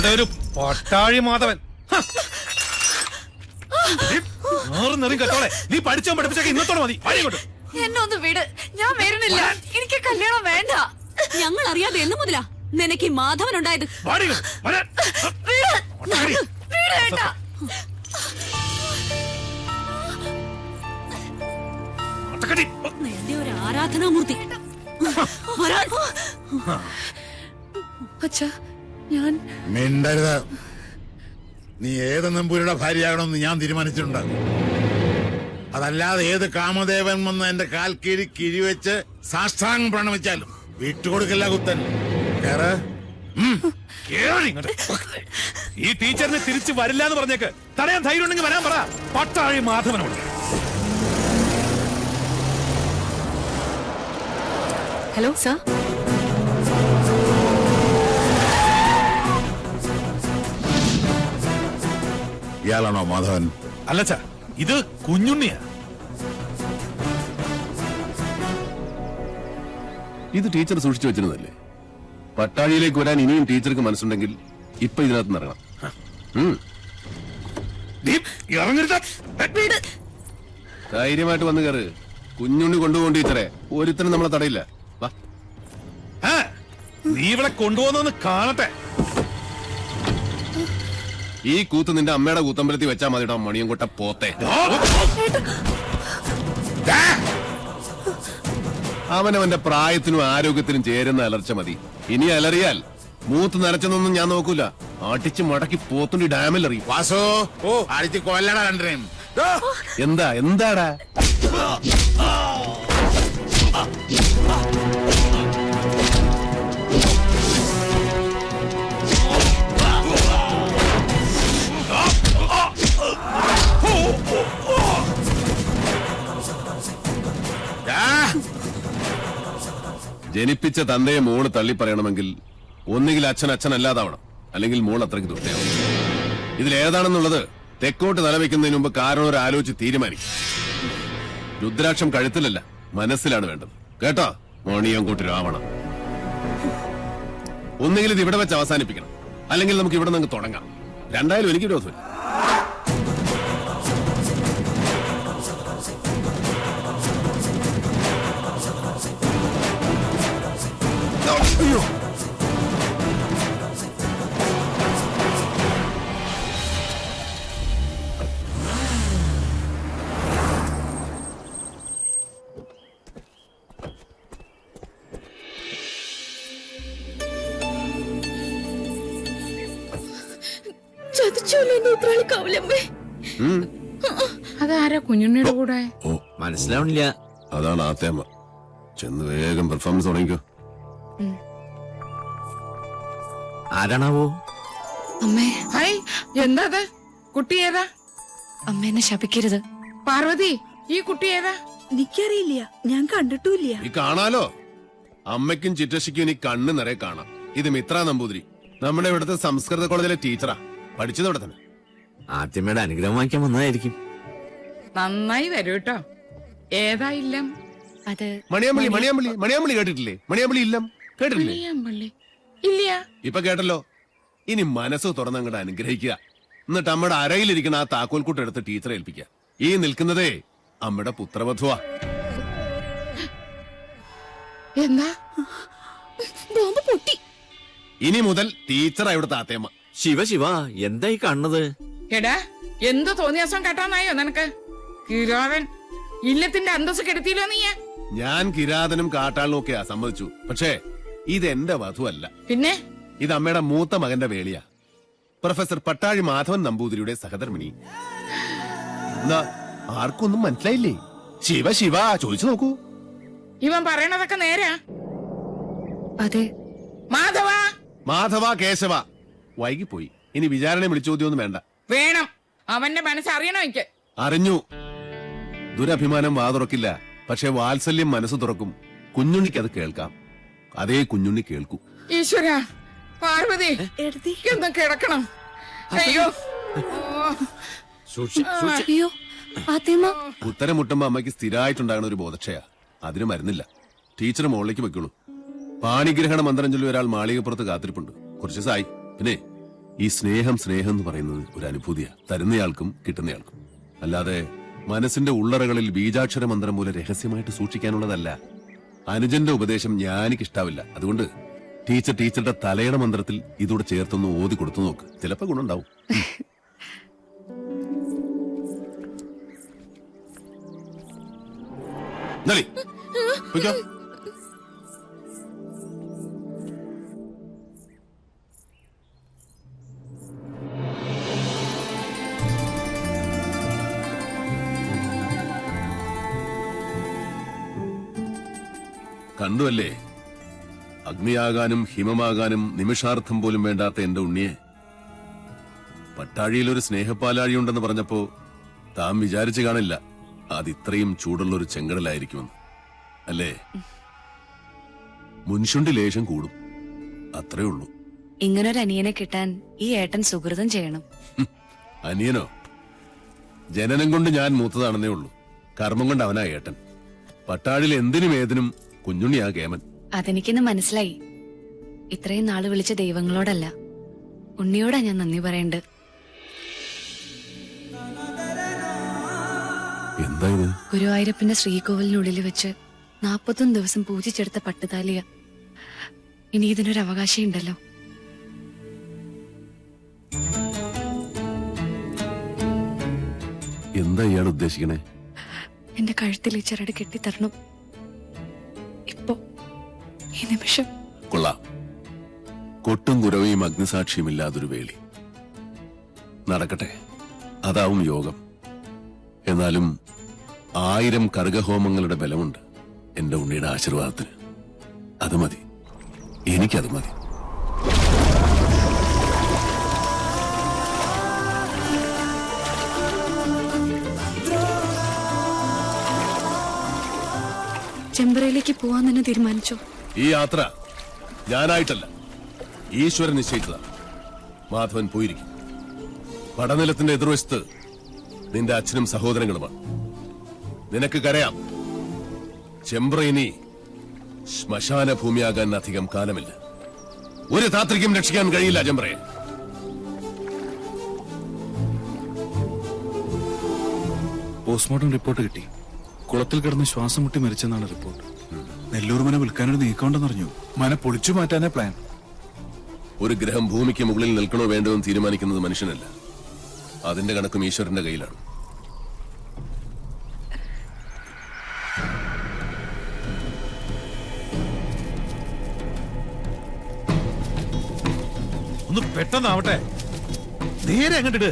അവിടെ ഒരു പട്ടാഴി മാധവൻ. ഹ. നീ മാറി നീ പഠിച്ചോ പഠിപ്പിച്ചൊക്കെ ഇന്നത്തോടെ മതി. വഴി കൊണ്ട് എന്നെ ഒന്ന് വിട്. ഞാൻ വരുന്നില്ല. എനിക്ക് കല്യാണം വേണ്ട. ഞങ്ങൾ അറിയാതെ എന്ന് മുതലാ നിനക്ക് ഈ മാധവൻ ഉണ്ടായത്. നിന്റെ ഒരു ആരാധനാമൂർത്തി. അച്ഛാ ഞാൻ മിണ്ടരുത്. നീ ഏത് നമ്പൂരിയുടെ ഭാര്യയാകണമെന്ന് ഞാൻ തീരുമാനിച്ചിട്ടുണ്ട്. അതല്ലാതെ ഏത് കാമദേവൻ വന്ന് എന്റെ കാൽ കീഴി കിഴിവെച്ച് സാഷ്ടാംഗം പ്രണമിച്ചാലും വിട്ടുകൊടുക്കില്ല കുത്തൻ. കേറ് കേറി ഇങ്ങോട്ട്. ഈ ടീച്ചറിന് തിരിച്ചു വരില്ല എന്ന് പറഞ്ഞേക്ക്. തടയാൻ ധൈര്യം ഉണ്ടെങ്കിൽ വരാൻ പറ. പട്ടാഴി മാധവനോട്. Hello sir. ഇയാളാണോ മാധവൻ? അല്ലച്ച ഇത് കുഞ്ഞുണ്ണിയാ. ഇത് ടീച്ചർ സൂക്ഷിച്ചു വെച്ചിരുന്നതല്ലേ? പട്ടാഴിയിലേക്ക് വരാൻ ഇനിയും ടീച്ചർക്ക് മനസ്സുണ്ടെങ്കിൽ ഇപ്പൊ ഇതിനകത്ത് ഇറങ്ങണം ധൈര്യമായിട്ട് വന്നു കയറ്. കുഞ്ഞുണ്ണി കൊണ്ടുപോകും ടീച്ചറെ. ഒരുത്തരും നമ്മളെ തടയില്ല. വാ. ആ, നീ ഇവിടെ കൊണ്ടുപോകുന്ന കാണട്ടെ. ഈ കൂത്ത് നിന്റെ അമ്മയുടെ കൂത്തമ്പലത്തിൽ വെച്ചാ മതിടാ മണിയും കൊട്ട പോത്തെ അവനവന്റെ പ്രായത്തിനും ആരോഗ്യത്തിനും ചേരുന്ന അലർച്ച മതി ഇനി അലറിയാൽ മൂത്ത് നരച്ചെന്നൊന്നും ഞാൻ നോക്കൂല ആട്ടിച്ച് മടക്കി പോത്തുണ്ടി ഡാമിൽ എറിയും വാസു ഓ അടിച്ച് കൊല്ലടാ രണ്ടിനെയും എന്താ എന്താടാ ജനിപ്പിച്ച തന്തയെ മോൾ തള്ളി പറയണമെങ്കിൽ ഒന്നുകിൽ അച്ഛൻ അച്ഛനല്ലാതാവണം. അല്ലെങ്കിൽ മോൾ അത്രയ്ക്ക് ദുഷ്ടയാവും ഇതിലേതാണെന്നുള്ളത് തെക്കോട്ട് തലവെക്കുന്നതിന് മുമ്പ് കാരണം ഒരു ആലോചിച്ച് തീരുമാനിക്കും. രുദ്രാക്ഷം കഴുത്തിലല്ല മനസ്സിലാണ് വേണ്ടത്. കേട്ടോ? മോണിയങ്കോട്ട് രാവണം. ഒന്നുകിൽ ഇത് ഇവിടെ വെച്ച് അവസാനിപ്പിക്കണം. അല്ലെങ്കിൽ നമുക്ക് ഇവിടെ നിന്ന് തുടങ്ങാം. രണ്ടായാലും എനിക്ക് വിരോധമില്ല അയ്യോ. അതാരാ കുഞ്ഞുണ്ണിയുടെ കൂടെ? ഓ മനസ്സിലാവണില്ല. അതാണ് ആത്തേമ്മ ചെന്ന് വേഗം പെർഫോമൻസ് തുടങ്ങിക്കോ. ആരാണാവോ? അമ്മേ. ഹായ് എന്താ അത് കുട്ടി ഏതാ? അമ്മ എന്നെ ശപിക്കരുത്. പാർവതി ഈ കുട്ടി ഏതാ? എനിക്കറിയില്ല. ഞാൻ കണ്ടിട്ടില്ല ഈ കാണാലോ? അമ്മയ്ക്കും ചിറ്റശിക്കും ഇനി കണ്ണ് നിറയെ കാണാം. ഇത് മിത്ര നമ്പൂതിരി. നമ്മുടെ ഇവിടുത്തെ സംസ്കൃത കോളേജിലെ ടീച്ചറാ. പഠിച്ചത് ഇവിടെ തന്നെ. ആദ്യമേടെ അനുഗ്രഹം വാങ്ങിക്കാൻ വന്നതായിരിക്കും. നന്നായി വരൂ കേട്ടോ ഏതാ ഇല്ലം? അത് മണിയാമ്പള്ളി മണിയാമ്പള്ളി മണിയാമ്പള്ളി കേട്ടിട്ടില്ലേ? മണിയാമ്പള്ളി ഇല്ലം കേട്ടിട്ടില്ലേ? പള്ളിയാമ്പള്ളി ഇല്ല. ഇപ്പൊ കേട്ടല്ലോ. ഇനി മനസ്സ് തുറന്ന് അങ്ങോട്ട് അനുഗ്രഹിക്കുക. എന്നിട്ട് അമ്മയുടെ അരയിലിരിക്കുന്ന ആ താക്കോൽക്കൂട്ട് എടുത്ത് ടീച്ചറെ ഏൽപ്പിക്കുക. ഈ നിൽക്കുന്നതേ അമ്മയുടെ പുത്രവധുവാ. എന്താ ബോംബ് പൊട്ടി. ഇനി മുതൽ ടീച്ചറാ ഇവിടുത്തെ ആത്തേമ്മ. ശിവ ശിവ എന്തായി കാണുന്നത്? എടാ എന്ത് തോന്നിയാസം കേട്ടാന്നായോ നിനക്ക്? കിരാവൻ ഇല്ലത്തിന്റെ അന്തസ് കെടുത്തിയില്ലോ നീയാ ഞാൻ കിരാതനും കാട്ടാളിനും ഒക്കെയാ സമ്മതിച്ചു. പക്ഷേ ഇത് എന്റെ വധുവല്ല. പിന്നെ? ഇത് അമ്മയുടെ മൂത്ത മകന്റെ വേളിയാ പ്രൊഫസർ പട്ടാഴി മാധവൻ നമ്പൂതിരിയുടെ സഹധർമ്മിണി. എന്നാ ആർക്കൊന്നും മനസ്സിലായില്ലേ? ശിവ ശിവ ചോദിച്ചു നോക്കൂ. ഇവൻ പറയണതൊക്കെ നേരാ. അതെ. മാധവ! മാധവ കേശവ. വൈകിപ്പോയി. ഇനി വിചാരണ വിളിച്ചോദ്യൊന്നും വേണ്ട. വേണം. അവന്റെ മനസ്സ് അറിയണോ എനിക്ക്. അറിഞ്ഞു. ദുരഭിമാനം വാതുറക്കില്ല. പക്ഷെ വാത്സല്യം മനസ്സ് തുറക്കും. കുഞ്ഞുണ്ണിക്ക് അത് കേൾക്കാം. അതേ കുഞ്ഞുണ്ണി കേൾക്കൂ. ഈശ്വര പാർവതി എന്തും ഒന്ന് കിടക്കണം. അയ്യോ. ഉത്തരം മുട്ടുമ്പോ അമ്മയ്ക്ക് സ്ഥിരമായിട്ടുണ്ടാകുന്ന ഒരു ബോധക്ഷയ. അതിന് മരുന്നില്ല. ടീച്ചർ മുകളിലേക്ക് വെക്കുള്ളൂ. പാണിഗ്രഹണ മന്ത്രം ചൊല്ലി ഒരാൾ മാളികപ്പുറത്ത് കാത്തിരിപ്പുണ്ട്. കുറച്ച് സായി പിന്നെ ഈ സ്നേഹം സ്നേഹം എന്ന് പറയുന്നത് ഒരു അനുഭൂതിയാ. തരുന്നയാൾക്കും കിട്ടുന്നയാൾക്കും. അല്ലാതെ മനസ്സിന്റെ ഉള്ളറകളിൽ ബീജാക്ഷര മന്ത്രം പോലെ രഹസ്യമായിട്ട് സൂക്ഷിക്കാനുള്ളതല്ല. അനുജന്റെ ഉപദേശം ഞാനിക്ക് ഇഷ്ടാവില്ല അതുകൊണ്ട് ടീച്ചർ ടീച്ചറുടെ തലയുടെ മന്ത്രത്തിൽ ഇതോടെ ചേർത്തൊന്ന് ഓതി കൊടുത്തു നോക്ക്. ചിലപ്പോ ഗുണമുണ്ടാവും. നളി, കണ്ടുവല്ലേ? അഗ്നിയാകാനും ഹിമമാകാനും നിമിഷാർത്ഥം പോലും വേണ്ടാത്ത എന്റെ ഉണ്ണിയെ. പട്ടാഴിയിൽ ഒരു സ്നേഹപ്പാലാഴി ഉണ്ടെന്ന് പറഞ്ഞപ്പോ താൻ വിചാരിച്ചു കാണില്ല. അത് ഇത്രയും ചൂടുള്ള ഒരു ചെങ്കടലായിരിക്കുമെന്ന്. അല്ലേ? മുൻഷുണ്ടി ലേശം കൂടും. അത്രേ ഉള്ളൂ. ഇങ്ങനൊരു അനിയനെ കിട്ടാൻ ഈ ഏട്ടൻ സുഹൃതം ചെയ്യണം. അനിയനോ? ജനനം കൊണ്ട് ഞാൻ മൂത്തതാണെന്നേ ഉള്ളൂ. കർമ്മം കൊണ്ട് അവനാ ഏട്ടൻ. പട്ടാഴിൽ എന്തിനും ഏതിനും കുഞ്ഞുണ്ണിയാ കേമൻ അതെനിക്കിന്ന് മനസ്സിലായി. ഇത്രയും നാൾ വിളിച്ച ദൈവങ്ങളോടല്ല. ഉണ്ണിയോടാ ഞാൻ നന്ദി പറയണ്ട് എന്താ ഇത്? ഗുരുവായൂരപ്പന്റെ ശ്രീകോവിലിനുള്ളിൽ വെച്ച് നാപ്പത്തൊന്ന് ദിവസം പൂജിച്ചെടുത്ത പട്ടുതാലിയ. ഇനി ഇതിനൊരു അവകാശം ഉണ്ടല്ലോ. എന്താ ഇയാൾ ഉദ്ദേശിക്കണേ? എന്റെ കഴുത്തിൽ ഈ ചിരട് കെട്ടിത്തരണം. നിമിഷം. കൊള്ളാം. കൊട്ടും കുരവയും അഗ്നിസാക്ഷിയുമില്ലാതൊരു വേളി. നടക്കട്ടെ. അതാവും യോഗം. എന്നാലും ആയിരം കർഗഹോമങ്ങളുടെ ബലമുണ്ട് എന്റെ ഉണ്ണിയുടെ ആശീർവാദത്തിന്. അത് മതി. എനിക്കത് മതി. ചെമ്പറയിലേക്ക് പോവാൻ തന്നെ തീരുമാനിച്ചോ? ഈ യാത്ര ഞാനായിട്ടല്ല. ഈശ്വരൻ നിശ്ചയിച്ചതാണ് മാധവൻ പോയിരിക്കും. പടനിലത്തിന്റെ എതിർവശത്ത് നിന്റെ അച്ഛനും സഹോദരങ്ങളുമാണ്. നിനക്ക് കരയാം. ചെമ്പ്ര ഇനി ശ്മശാന ഭൂമിയാകാൻ അധികം കാലമില്ല. ഒരു താത്രിക്കും രക്ഷിക്കാൻ കഴിയില്ല ചെമ്പ്രയെ. പോസ്റ്റ്മോർട്ടം റിപ്പോർട്ട് കിട്ടി. കുളത്തിൽ കിടന്ന് ശ്വാസം മുട്ടി മരിച്ചെന്നാണ് റിപ്പോർട്ട്. നെല്ലൂർ മന വിൽക്കാനൊരു നീക്കമുണ്ടെന്നറിഞ്ഞു മന പൊളിച്ചു മാറ്റാനേ പ്ലാൻ ഒരു ഗ്രഹം ഭൂമിക്ക് മുകളിൽ നിൽക്കണോ വേണ്ടോ എന്ന് തീരുമാനിക്കുന്നത് മനുഷ്യനല്ല. അതിന്റെ കണക്കും ഈശ്വരന്റെ കയ്യിലാണ്. ഒന്ന് പെട്ടെന്നാവട്ടെ. നേരെ അങ്ങോട്ടിട്ട്